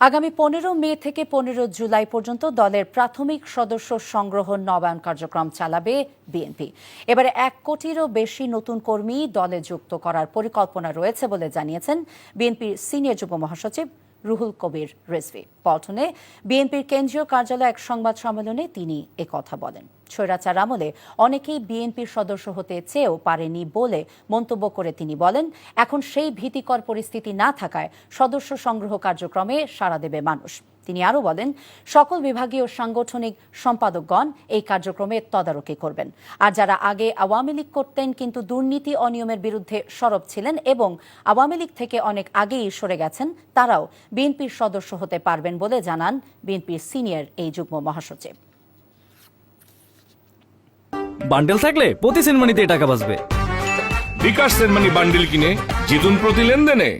আগামী পনেরো মে থেকে পনেরো জুলাই পর্যন্ত দলের প্রাথমিক সদস্য সংগ্রহ নবায়ন কার্যক্রম চালাবে বিএনপি। এবারে এক কোটিরও বেশি নতুন কর্মী দলে যুক্ত করার পরিকল্পনা রয়েছে বলে জানিয়েছেন বিএনপির সিনিয়র যুব মহাসচিব রুহুল কবির রেজভি। পল্টনে বিএনপির কেন্দ্রীয় কার্যালয়ে এক সংবাদ সম্মেলনে তিনি একথা বলেন। স্বৈরাচার আমলে অনেকেই বিএনপির সদস্য হতে চেয়েও পারেনি বলে মন্তব্য করে তিনি বলেন, এখন সেই ভীতিকর পরিস্থিতি না থাকায় সদস্য সংগ্রহ কার্যক্রমে সাড়া দেবে মানুষ। তিনি আরও বলেন সকল বিভাগীয় সাংগঠনিক সম্পাদকগণ এই কার্যক্রমে তদারকি করবেন। আর যারা আগে আওয়ামী লীগ করতেন কিন্তু দুর্নীতি অনিয়মের বিরুদ্ধে সরব ছিলেন এবং আওয়ামী লীগ থেকে অনেক আগেই সরে গেছেন তারাও বিএনপির সদস্য হতে পারবেন বলে জানান বিএনপির সিনিয়র এই যুগ্ম মহাসচিব। বান্ডেল থাকলে প্রতি সিনেমানিতে টাকা বাঁচবে। বিকাশ সেনমানি বান্ডিল কিনে জিতুন প্রতি লেনদেনে।